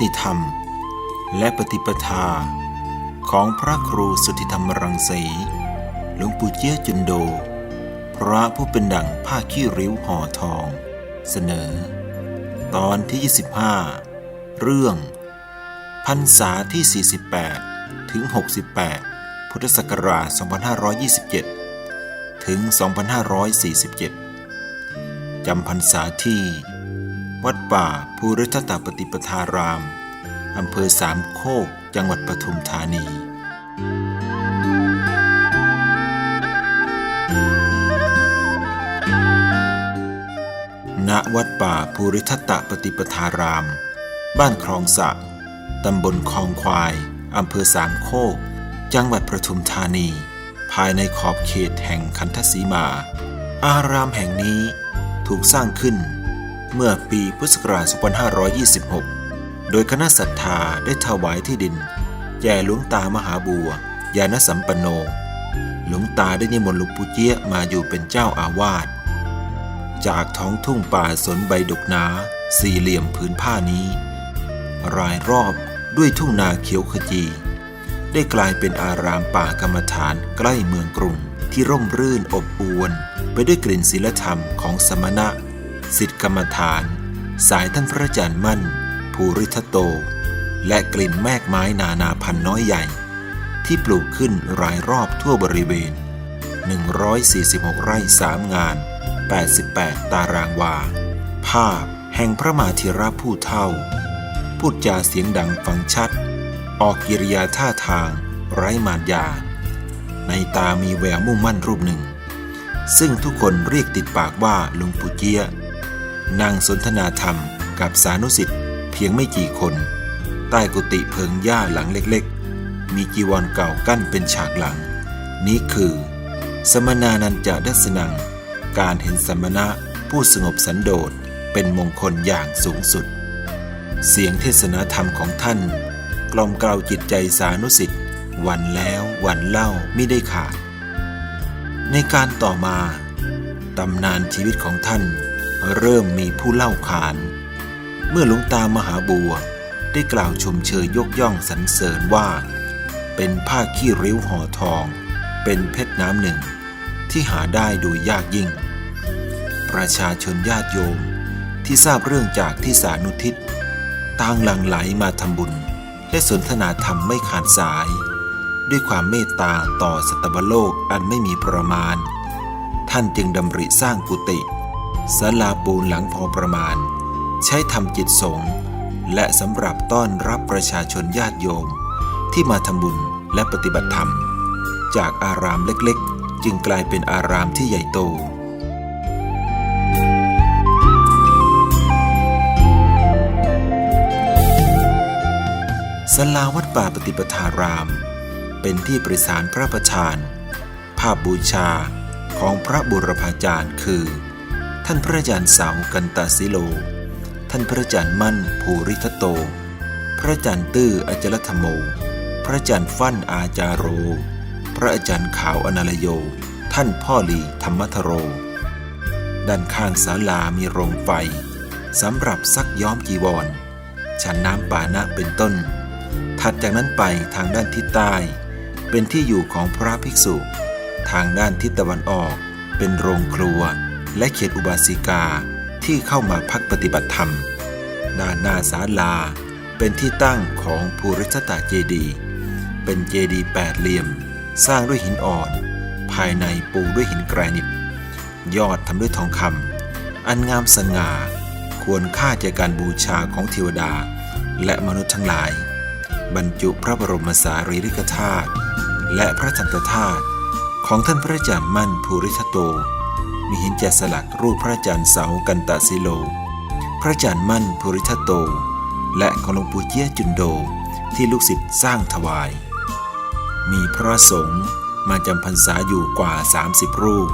ประวัติคติธรรม และปฏิปทา ของพระครูสุธิธรรมรังสีหลวงปู่เจี้ยจุนโด พระผู้เป็นดั่งผ้าขี้ริ้วห่อทอง เสนอ ตอนที่ 25 เรื่องพรรษาที่ 48 ถึง 68 พุทธศักราช 2527 ถึง 2547 จำพรรษาที่ วัดป่าภูริทัตตปฏิปทาราม อำเภอสามโคก จังหวัดปทุมธานี ณ วัดป่าภูริทัตตปฏิปทาราม บ้านคลองสะ ตำบลคลองควาย อำเภอสามโคก จังหวัดปทุมธานี ภายในขอบเขตแห่งคันทศีมา อารามแห่งนี้ถูกสร้างขึ้น เมื่อปีพุทธศักราช 2526 โดยคณะศรัทธาได้ถวายที่ดิน แก่หลวงตามหาบัวยานสัมปันโน หลวงตาได้นิมนต์หลวงปู่เจี๊ยมาอยู่เป็นเจ้าอาวาส จากท้องทุ่งป่าสนใบดกนาสี่เหลี่ยมผืนผ้านี้ รายรอบด้วยทุ่งนาเขียวขจี ได้กลายเป็นอารามป่ากรรมฐานใกล้เมืองกรุงที่ร่มรื่นอบอวลไปด้วยกลิ่นศีลธรรมของสมณะ สิทธิกรรมฐาน สายท่านพระอาจารย์มั่น ภูริทัตโต และกลิ่นแมกไม้นานาพันน้อยใหญ่ ที่ปลูกขึ้นรายรอบทั่วบริเวณ 146 ไร่สามงาน 88 ตารางวา ภาพแห่งพระมาธีระผู้เท่า พูดจาเสียงดังฟังชัด ออกกิริยาท่าทาง ไร้มารยา ในตามีแววมุ่งมั่นรูปหนึ่ง ซึ่งทุกคนเรียกติดปากว่าหลุงปู่เจีย นั่งสนทนาธรรมกับสานุสิทธิ์เพียงไม่กี่คน ใต้กุฏิเพิงหญ้าหลังเล็กๆ มีจีวรเก่ากั้นเป็นฉากหลัง นี้คือ สมนานันจะดัสนัง การเห็นสมณะผู้สงบสันโดษเป็นมงคลอย่างสูงสุด เสียงเทศนาธรรมของท่าน กล่อมเกลาจิตใจสานุสิทธิ์วันแล้ววันเล่าไม่ได้ขาด ในการต่อมาตำนานชีวิตของท่าน เริ่มมีผู้เล่าขาน เมื่อหลวงตามหาบัวได้กล่าวชมเชยยกย่องสรรเสริญว่า เป็นผ้าขี้ริ้วห่อทอง เป็นเพชรน้ำหนึ่ง ที่หาได้โดยยากยิ่ง ประชาชนญาติโยมที่ทราบเรื่องจากที่สานุทิศต่างหลั่งไหลมาทำบุญ และสนทนาธรรมไม่ขาดสาย ด้วยความเมตตาต่อสัตวโลกอันไม่มีประมาณ ท่านจึงดำริสร้างกุฏิ ศาลาปูนหลังพอประมาณ ใช้ทำจิตสงฆ์และสำหรับต้อนรับประชาชนญาติโยม ที่มาทำบุญและปฏิบัติธรรม จากอารามเล็กๆ จึงกลายเป็นอารามที่ใหญ่โตศาลาวัดป่าปฏิปทาราม เป็นที่ประสานพระประธาน ภาพบูชาของพระบุรพาจารย์คือ ท่านพระอาจารย์สากันตาสิโล ท่านพระอาจารย์มั่นภูริทัตโต พระอาจารย์ตื้ออจลธรรมโม พระอาจารย์ฟั่นอาจารโร พระอาจารย์ขาวอนาลโย ท่านพ่อหลีธรรมทโร ด้านข้างศาลามีโรงไฟสำหรับซักย้อมจีวร ฉันน้ำปานะเป็นต้น ถัดจากนั้นไปทางด้านทิศใต้ เป็นที่อยู่ของพระภิกษุ ทางด้านทิศตะวันออกเป็นโรงครัว และเขตอุบาสิกาที่เข้ามาพักปฏิบัติธรรม ด้านหน้าศาลาเป็นที่ตั้งของภูริสตาเจดี เป็นเจดีแปดเหลี่ยม สร้างด้วยหินอ่อน ภายในปูด้วยหินแกรนิต ยอดทำด้วยทองคำอันงามสง่า ควรค่าแก่การบูชาของเทวดา และมนุษย์ทั้งหลาย บรรจุพระบรมสารีริกธาตุและพระทันตธาตุของท่านพระอาจารย์มั่นภูริทัตโต มีหินแกะสลักรูปพระอาจารย์เสากันตะสิโล พระอาจารย์มั่นภูริทัตโต และของหลวงปู่เจี้ยจุนโดที่ลูกศิษย์สร้างถวาย มีพระสงฆ์มาจำพรรษาอยู่กว่า 30 รูป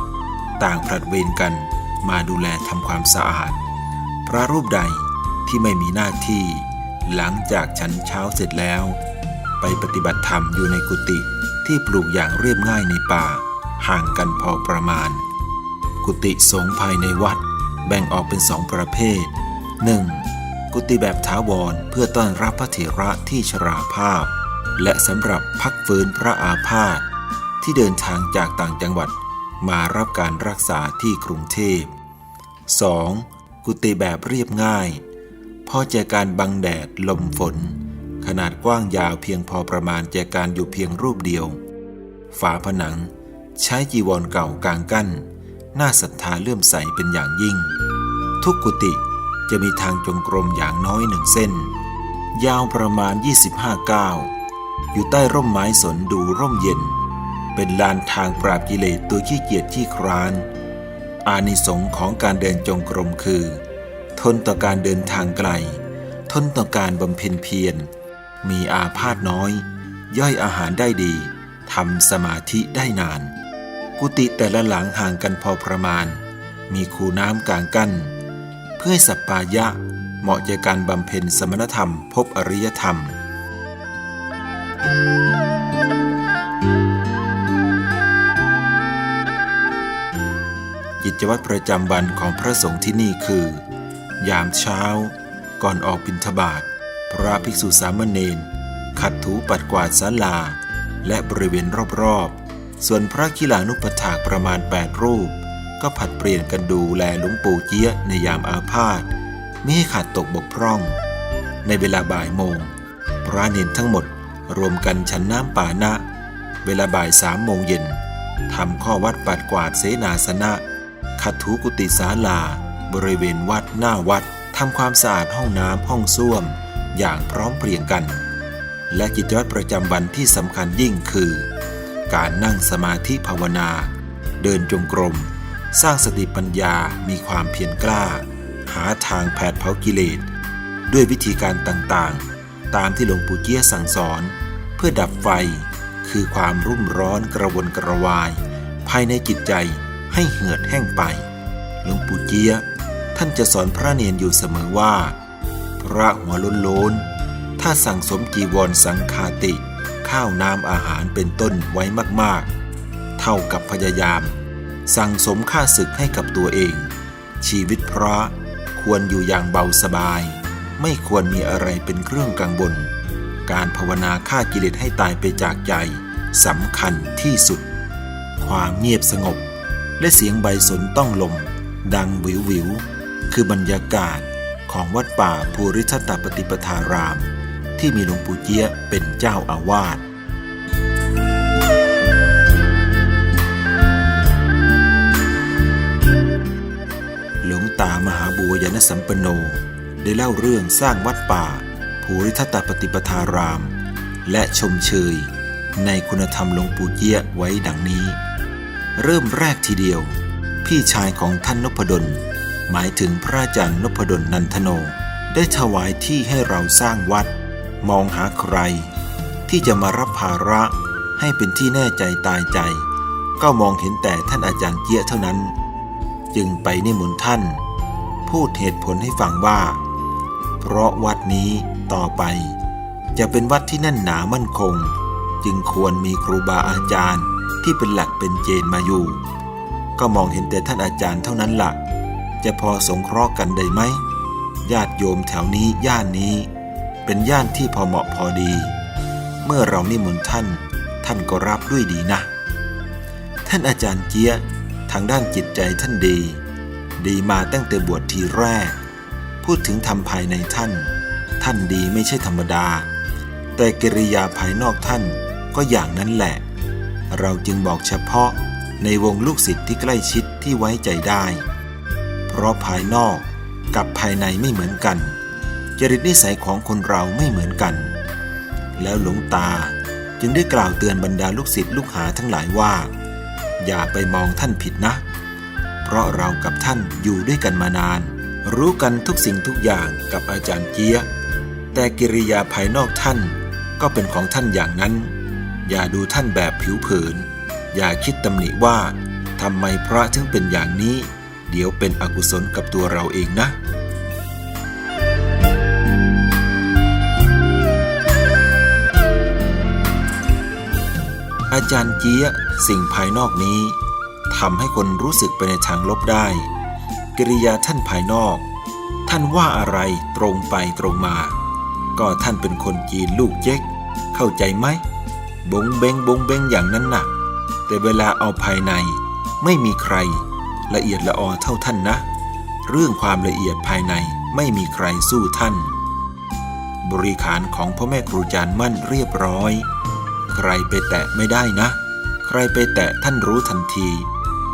ต่างผลัดเวรกันมาดูแลทำความสะอาด พระรูปใดที่ไม่มีหน้าที่ หลังจากฉันเช้าเสร็จแล้ว ไปปฏิบัติธรรมอยู่ในกุฏิที่ปลูกอย่างเรียบง่ายในป่า ห่างกันพอประมาณ กุฏิสงฆ์ภายในวัด แบ่งออกเป็นสองประเภท 1. กุกุฏิแบบถาวรเพื่อต้อนรับพระเถระที่ชราภาพ และสำหรับพักฟื้นพระอาพาธที่เดินทางจากต่างจังหวัดมารับการรักษาที่กรุงเทพ 2. กุฏิแบบเรียบง่าย พอแจการบังแดดลมฝน ขนาดกว้างยาวเพียงพอประมาณแจการอยู่เพียงรูปเดียว ฝาผนัง ใช้จีวรเก่ากางกั้น น่าศรัทธาเลื่อมใสเป็นอย่างยิ่ง ทุกกุฏิจะมีทางจงกรมอย่างน้อยหนึ่งเส้น ยาวประมาณ 25 ก้าว อยู่ใต้ร่มไม้สนดูร่มเย็น เป็นลานทางปราบกิเลสตัวขี้เกียจขี้คร้าน อานิสงส์ของการเดินจงกรมคือ ทนต่อการเดินทางไกล ทนต่อการบำเพ็ญเพียร มีอาพาธน้อย ย่อยอาหารได้ดีทำสมาธิได้นาน กุฏิแต่ละหลังห่างกันพอประมาณ มีคูน้ำกลางกั้น เพื่อให้สัปปายะเหมาะแก่การบำเพ็ญสมณธรรมพบอริยธรรม กิจวัตรประจำวันของพระสงฆ์ที่นี่คือ ยามเช้า ก่อนออกบิณฑบาตพระภิกษุสามเณรขัดถูปัดกวาดศาลา และบริเวณรอบๆ ส่วนพระกิลานุปถากประมาณ 8 รูป ก็ผัดเปลี่ยนกันดูแลหลวงปู่เจี๊ยในยามอาพาธไม่ให้ขาดตกบกพร่อง ในเวลาบ่ายโมง พระเนนทั้งหมดรวมกันฉันน้ำป่านะ เวลาบ่ายสามโมงเย็นทำข้อวัดปัดกวาดเสนาสนะขัดถูกุฏิศาลา บริเวณวัดหน้าวัดทำความสะอาดห้องน้ำห้องส้วม อย่างพร้อมเพรียงกัน และกิจวัตรประจำวันที่สำคัญยิ่งคือ การนั่งสมาธิภาวนา เดินจงกรม สร้างสติปัญญามีความเพียรกล้า หาทางแผดเผากิเลส ด้วยวิธีการต่างๆ ตามที่หลวงปู่เกี้ยสั่งสอน เพื่อดับไฟ คือความรุ่มร้อนกระวนกระวาย ภายในจิตใจให้เหือดแห้งไป หลวงปู่เจี๊ยท่านจะสอนพระเนียนอยู่เสมอว่า พระหัวล้นโลนๆถ้าสั่งสมจีวรสังคาติ ข้าวน้ำอาหารเป็นต้นไว้มากๆ เท่ากับพยายาม สั่งสมค่าศึกให้กับตัวเอง ชีวิตพระควรอยู่อย่างเบาสบาย ไม่ควรมีอะไรเป็นเครื่องกังวลการภาวนาฆ่ากิเลสให้ตายไปจากใจสำคัญที่สุด ความเงียบสงบ และเสียงใบสนต้องลม ดังวิววิว คือบรรยากาศของวัดป่าภูริทัตปฏิปทาราม ที่มีหลวงปู่เจี๊ยเป็นเจ้าอาวาสหลวงตามหาบัวยานสัมปโน ได้เล่าเรื่องสร้างวัดป่า ภูริทัตปฏิปทาราม และชมเชย ในคุณธรรมหลวงปู่เจี๊ยไว้ดังนี้ เริ่มแรกทีเดียว พี่ชายของท่านนพดล หมายถึงพระอาจารย์นพดลนันทโนได้ถวายที่ให้เราสร้างวัด มองหาใคร ที่จะมารับภาระให้เป็นที่แน่ใจตายใจ ก็มองเห็นแต่ท่านอาจารย์เจี๊ยเท่านั้น จึงไปนิมนต์ท่าน พูดเหตุผลให้ฟังว่า เพราะวัดนี้ต่อไป จะเป็นวัดที่แน่นหนามั่นคง จึงควรมีครูบาอาจารย์ที่เป็นหลักเป็นเจนมาอยู่ ก็มองเห็นแต่ท่านอาจารย์เท่านั้นละ่ะ จะพอสงเคราะห์กันได้ไหมญาติโยมแถวนี้ย่านนี้ เป็นย่านที่พอเหมาะพอดี เมื่อเรานิมนต์ท่าน ท่านก็รับด้วยดีนะ ท่านอาจารย์เจียะทางด้านจิตใจท่านดี ดีมาตั้งแต่บวชทีแรก พูดถึงธรรมภายในท่าน ท่านดีไม่ใช่ธรรมดา แต่กิริยาภายนอกท่านก็อย่างนั้นแหละ เราจึงบอกเฉพาะในวงลูกศิษย์ที่ใกล้ชิดที่ไว้ใจได้ เพราะภายนอกกับภายในไม่เหมือนกัน จริตนิสัยของคนเราไม่เหมือนกัน แล้วหลวงตาจึงได้กล่าวเตือนบรรดาลูกศิษย์ลูกหาทั้งหลายว่า อย่าไปมองท่านผิดนะ เพราะเรากับท่านอยู่ด้วยกันมานาน รู้กันทุกสิ่งทุกอย่างกับอาจารย์เจี๊ยแต่กิริยาภายนอกท่านก็เป็นของท่านอย่างนั้น อย่าดูท่านแบบผิวเผิน อย่าคิดตำหนิว่าทำไมพระถึงเป็นอย่างนี้ เดี๋ยวเป็นอกุศลกับตัวเราเองนะ จารย์เจี๊ยสิ่งภายนอกนี้ทำให้คนรู้สึกไปในทางลบได้ กิริยาท่านภายนอก ท่านว่าอะไรตรงไปตรงมา ก็ท่านเป็นคนจีนลูกเจ๊กเข้าใจไหมบงเบงบงเบงอย่างนั้นน่ะ แต่เวลาเอาภายในไม่มีใคร ละเอียดละออเท่าท่านนะ เรื่องความละเอียดภายในไม่มีใครสู้ท่าน บริขารของพ่อแม่ครูจารย์มั่นเรียบร้อย ใครไปแตะไม่ได้นะ ใครไปแตะท่านรู้ทันที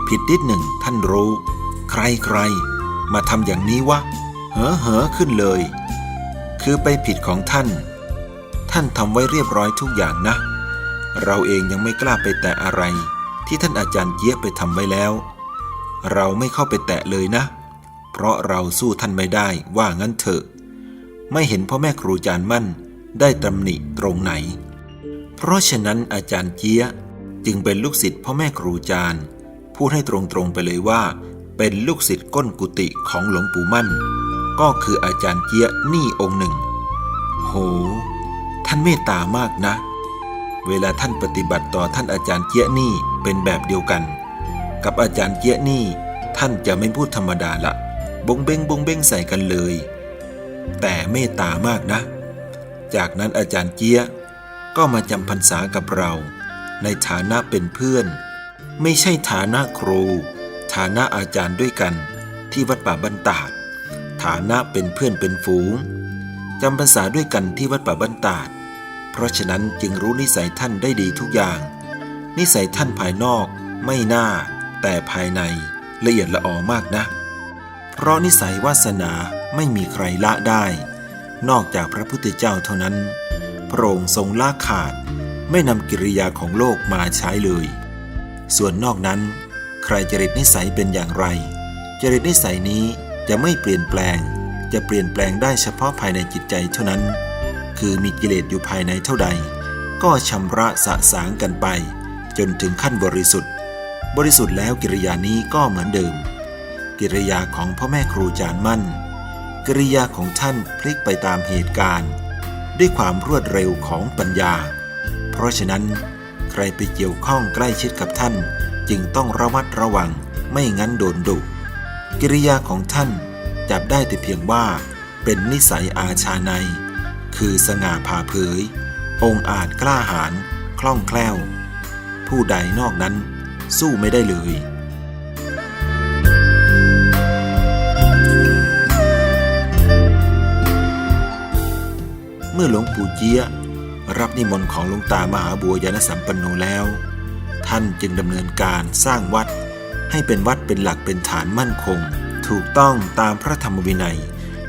ผิดนิดหนึ่งท่านรู้ ใครใคร มาทำอย่างนี้วะเหอเหอขึ้นเลย คือไปผิดของท่าน ท่านทำไว้เรียบร้อยทุกอย่างนะ เราเองยังไม่กล้าไปแตะอะไร ที่ท่านอาจารย์เจี๊ยไปทำไว้แล้ว เราไม่เข้าไปแตะเลยนะ เพราะเราสู้ท่านไม่ได้ว่างั้นเถอะ ไม่เห็นพ่อแม่ครูอาจารย์มั่นได้ตำหนิตรงไหน เพราะฉะนั้นอาจารย์เจี๊ยจึงเป็นลูกศิษย์พ่อแม่ครูจารย์พูดให้ตรงๆไปเลยว่า เป็นลูกศิษย์ก้นกุฏิของหลวงปู่มั่น ก็คืออาจารย์เจี๊ยนี่องค์หนึ่ง โห ท่านเมตตามากนะ เวลาท่านปฏิบัติต่อท่านอาจารย์เจี๊ยนี่เป็นแบบเดียวกัน กับอาจารย์เจี๊ยนี่ท่านจะไม่พูดธรรมดาละบงเบงบงเบงใส่กันเลย แต่เมตตามากนะ จากนั้นอาจารย์เจี๊ย ก็มาจำพรรษากับเรา ในฐานะเป็นเพื่อน ไม่ใช่ฐานะครู ฐานะอาจารย์ด้วยกัน ที่วัดป่าบ้านตาด ฐานะเป็นเพื่อนเป็นฝูงจำพรรษาด้วยกันที่วัดป่าบ้านตาด เพราะฉะนั้นจึงรู้นิสัยท่านได้ดีทุกอย่าง นิสัยท่านภายนอกไม่น่า แต่ภายในละเอียดละออมากนะ เพราะนิสัยวาสนาไม่มีใครละได้ นอกจากพระพุทธเจ้าเท่านั้น พระองค์ทรงละขาด ไม่นำกิริยาของโลกมาใช้เลย ส่วนนอกนั้น ใครจริตนิสัยเป็นอย่างไร จริตนิสัยนี้จะไม่เปลี่ยนแปลง จะเปลี่ยนแปลงได้เฉพาะภายในจิตใจเท่านั้น คือมีกิเลสอยู่ภายในเท่าใด ก็ชำระสะสางกันไป จนถึงขั้นบริสุทธิ์ บริสุทธิ์แล้วกิริยานี้ก็เหมือนเดิม กิริยาของพ่อแม่ครูจารย์มั่น กิริยาของท่านพลิกไปตามเหตุการณ์ ด้วยความรวดเร็วของปัญญา เพราะฉะนั้นใครไปเกี่ยวข้องใกล้ชิดกับท่าน จึงต้องระมัดระวังไม่งั้นโดนดุ กิริยาของท่านจับได้แต่เพียงว่าเป็นนิสัยอาชาใน คือสง่าผ่าเผย องอาจกล้าหาญคล่องแคล่ว ผู้ใดนอกนั้นสู้ไม่ได้เลย เมื่อหลวงปู่เจี๊ยรับนิมนต์ของหลวงตามหาบัวยานสัมปันโนแล้ว ท่านจึงดำเนินการสร้างวัด ให้เป็นวัดเป็นหลักเป็นฐานมั่นคง ถูกต้องตามพระธรรมวินัย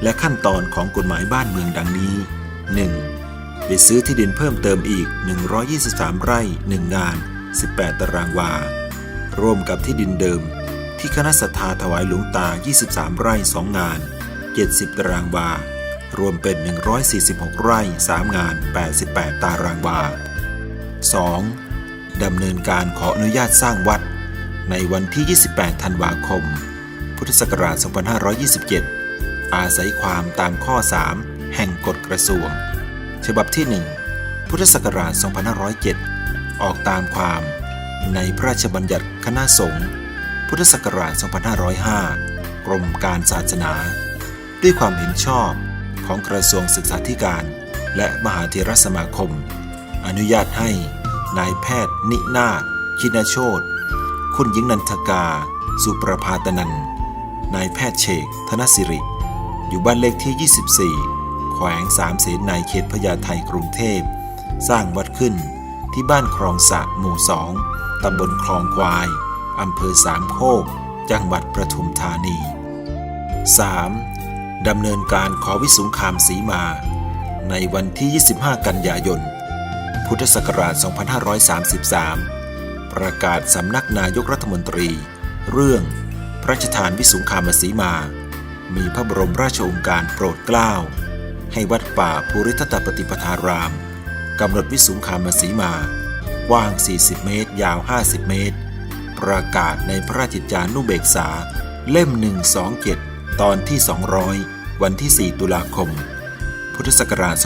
และขั้นตอนของกฎหมายบ้านเมืองดังนี้ 1. ไปซื้อที่ดินเพิ่มเติมอีก 123 ไร่ 1 งาน 18 ตารางวารวมกับที่ดินเดิม ที่คณะสัทธาถวายหลวงตา 23 ไร่ 2 งาน 70 ตารางวา รวมเป็น 146 ไร่ 3 งาน 88 ตารางวา 2. ดำเนินการขออนุญาตสร้างวัด ในวันที่ 28 ธันวาคม พุทธศักราช 2527 อาศัยความตามข้อ 3 แห่งกฎกระทรวง ฉบับที่ 1 พุทธศักราช 2507 ออกตามความในพระราชบัญญัติคณะสงฆ์พุทธศักราช 2505 กรมการศาสนา ด้วยความเห็นชอบ ของกระทรวงศึกษาธิการ และมหาเทรสมาคม อนุญาตให้นายแพทย์ นินาถชินโชตคุณหญิงนันทกา สุประภาตนันนายแพทย์เชกธนสิริ อยู่บ้านเลขที่ 24 แขวงสามเสนในเขตพญาไทกรุงเทพ สร้างวัดขึ้นที่บ้านคลองสะหมู่สองตำบลคลองควาย อำเภอสามโคก จังหวัดประทุมธานี 3. ดำเนินการขอวิสุงคามสีมา ในวันที่ 25 กันยายน พุทธศักราช 2533 ประกาศสำนักนายกรัฐมนตรี เรื่องพระราชทานวิสุงคามสีมา มีพระบรมราชโองการโปรดเกล้า ให้วัดป่าภูริทัตปฏิปทารามกำหนดวิสุงคามสีมากว้าง 40 เมตร ยาว 50 เมตร ประกาศในพระราชกิจจานุเบกษาเล่ม127 ตอนที่ 200 วันที่ 4 ตุลาคม พุทธศักราช 2533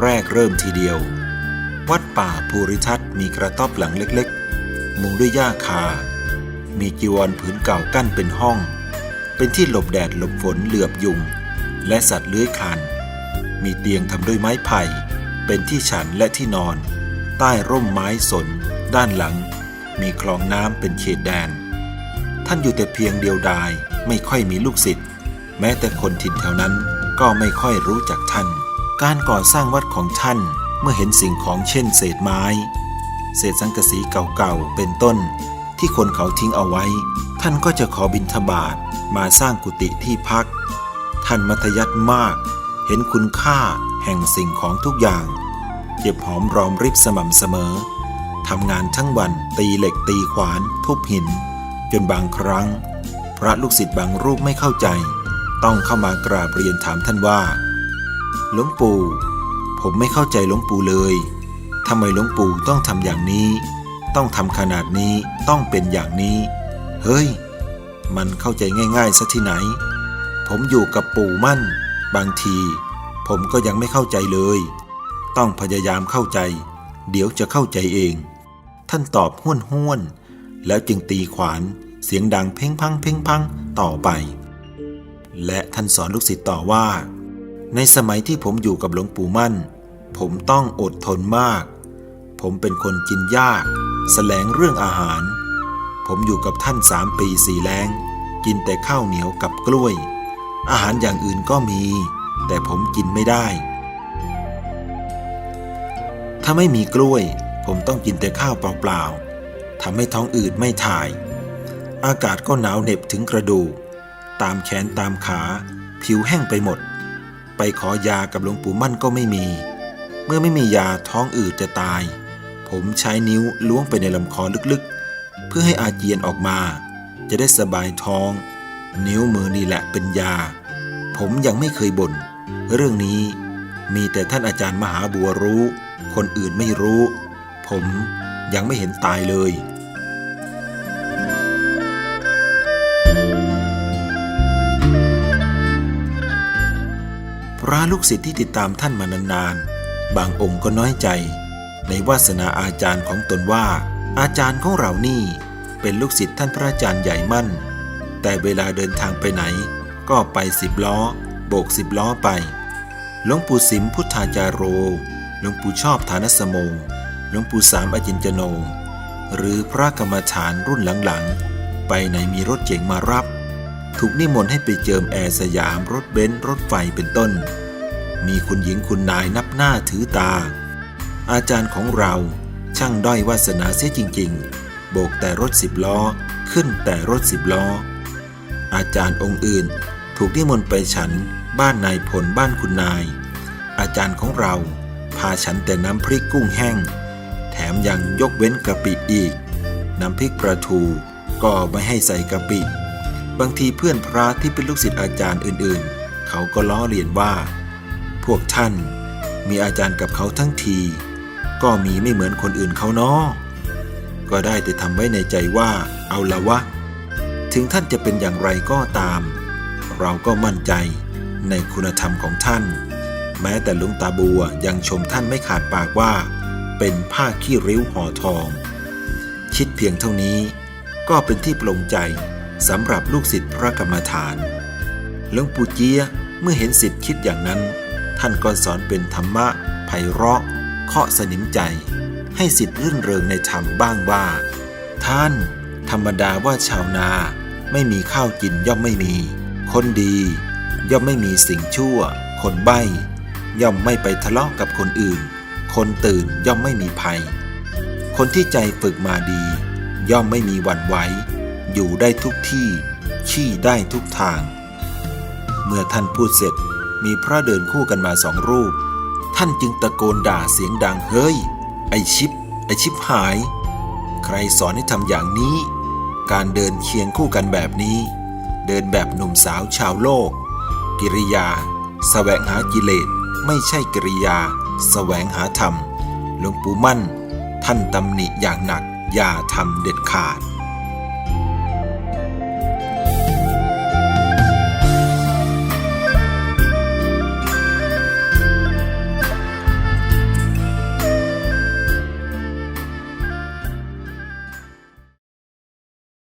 แรกเริ่มทีเดียว วัดป่าภูริทัศน์มีกระต๊อบหลังเล็กๆ มุงด้วยหญ้าคา มีจีวรผืนเก่ากั้นเป็นห้อง เป็นที่หลบแดดหลบฝนเหลือบยุง และสัตว์เลื้อยคลานมีเตียงทำด้วยไม้ไผ่ เป็นที่ฉันและที่นอน ใต้ร่มไม้สน ด้านหลัง มีคลองน้ำเป็นเขตแดน ท่านอยู่แต่เพียงเดียวดายไม่ค่อยมีลูกศิษย์แม้แต่คนถิ่นแถวนั้นก็ไม่ค่อยรู้จักท่าน การก่อสร้างวัดของท่านเมื่อเห็นสิ่งของเช่น เศษไม้ เศษสังกะสีเก่าๆเป็นต้น ที่คนเขาทิ้งเอาไว้ ท่านก็จะขอบิณฑบาตมาสร้างกุฏิที่พัก ท่านมัธยัติมาก เห็นคุณค่า แห่งสิ่งของทุกอย่าง เก็บหอมรอมริบสม่ำเสมอทำงานทั้งวันตีเหล็กตีขวาน ทุบหิน จนบางครั้ง พระลูกศิษย์บางรูปไม่เข้าใจ ต้องเข้ามากราบเรียนถามท่านว่าหลวงปู่ ผมไม่เข้าใจหลวงปู่เลยทำไมหลวงปู่ต้องทำอย่างนี้ ต้องทำขนาดนี้ต้องเป็นอย่างนี้ เฮ้ย มันเข้าใจง่ายๆซะที่ไหน ผมอยู่กับปู่มั่น บางที ผมก็ยังไม่เข้าใจเลย ต้องพยายามเข้าใจ เดี๋ยวจะเข้าใจเอง ท่านตอบห้วนห้วนๆแล้วจึงตีขวาน เสียงดังเพ่งพังเพ่งพังต่อไป และท่านสอนลูกศิษย์ต่อว่า ในสมัยที่ผมอยู่กับหลวงปู่มั่น ผมต้องอดทนมาก ผมเป็นคนกินยากแสลงเรื่องอาหาร ผมอยู่กับท่านสามปีสี่แรงกินแต่ข้าวเหนียวกับกล้วย อาหารอย่างอื่นก็มี แต่ผมกินไม่ได้ ถ้าไม่มีกล้วย ผมต้องกินแต่ข้าวเปล่าๆทำให้ท้องอืดไม่ถ่าย อากาศก็หนาวเหน็บถึงกระดูก ตามแขนตามขา ผิวแห้งไปหมด ไปขอยากับหลวงปู่มั่นก็ไม่มี เมื่อไม่มียาท้องอืดจะตาย ผมใช้นิ้วล้วงไปในลำคอลึกๆ เพื่อให้อาเจียนออกมา จะได้สบายท้อง นิ้วมือนี่แหละเป็นยา ผมยังไม่เคยบ่น เรื่องนี้มีแต่ท่านอาจารย์มหาบัวรู้ คนอื่นไม่รู้ ผมยังไม่เห็นตายเลยพระลูกศิษย์ที่ติดตามท่านมานานๆ บางองค์ก็น้อยใจ ในวาสนาอาจารย์ของตนว่า อาจารย์ของเรานี่เป็นลูกศิษย์ท่านพระอาจารย์ใหญ่มั่น แต่เวลาเดินทางไปไหน ก็ไปสิบล้อ โบกสิบล้อไป หลวงปู่สิมพุทธาจารโร หลวงปู่ชอบฐานสโมหลวงปู่สามอจินจโน หรือพระกรรมฐานรุ่นหลังๆ ไปไหนมีรถเจ๋งมารับ ถูกนิมนต์ให้ไปเจิมแอร์สยามรถเบนซ์รถไฟเป็นต้น มีคุณหญิงคุณนายนับหน้าถือตา อาจารย์ของเราช่างด้อยวาสนาเสียจริง ๆ โบกแต่รถสิบล้อ ขึ้นแต่รถสิบล้อ อาจารย์องค์อื่น ถูกนิมนต์ไปฉัน บ้านนายพลบ้านคุณนาย อาจารย์ของเราพาฉันแต่น้ำพริกกุ้งแห้ง แถมยังยกเว้นกะปิอีก น้ำพริกปลาทูก็ไม่ให้ใส่กะปิ บางทีเพื่อนพระที่เป็นลูกศิษย์อาจารย์อื่นๆ เขาก็ล้อเลียนว่า พวกท่านมีอาจารย์กับเขาทั้งที ก็มีไม่เหมือนคนอื่นเขาเนาะก็ได้แต่ทำไว้ในใจว่าเอาละวะ ถึงท่านจะเป็นอย่างไรก็ตาม เราก็มั่นใจ ในคุณธรรมของท่าน แม้แต่ลุงตาบัวยังชมท่านไม่ขาดปากว่า เป็นผ้าขี้ริ้วห่อทอง คิดเพียงเท่านี้ ก็เป็นที่ปลงใจสำหรับลูกศิษย์พระกรรมฐานหลวงปู่เจียเมื่อเห็นสิทธิ์คิดอย่างนั้น ท่านก็สอนเป็นธรรมะไพเราะเคาะสนิมใจ ให้สิทธิ์รื่นเริงในธรรมบ้างว่า ท่านธรรมดาว่าชาวนาไม่มีข้าวกินย่อมไม่มี คนดี ย่อมไม่มีสิ่งชั่ว คนใบ้ย่อมไม่ไปทะเลาะกับคนอื่น คนตื่นย่อมไม่มีภัย คนที่ใจฝึกมาดี ย่อมไม่มีหวั่นไหวอยู่ได้ทุกที่ ขี้ได้ทุกทาง เมื่อท่านพูดเสร็จมีพระเดินคู่กันมาสองรูป ท่านจึงตะโกนด่าเสียงดังเฮ้ย ไอชิป ไอชิปหาย ใครสอนให้ทำอย่างนี้ การเดินเคียงคู่กันแบบนี้ เดินแบบหนุ่มสาวชาวโลก กิริยาแสวงหากิเลสไม่ใช่กิริยาแสวงหาธรรม หลวงปู่มั่น ท่านตำหนิอย่างหนักอย่าทำเด็ดขาด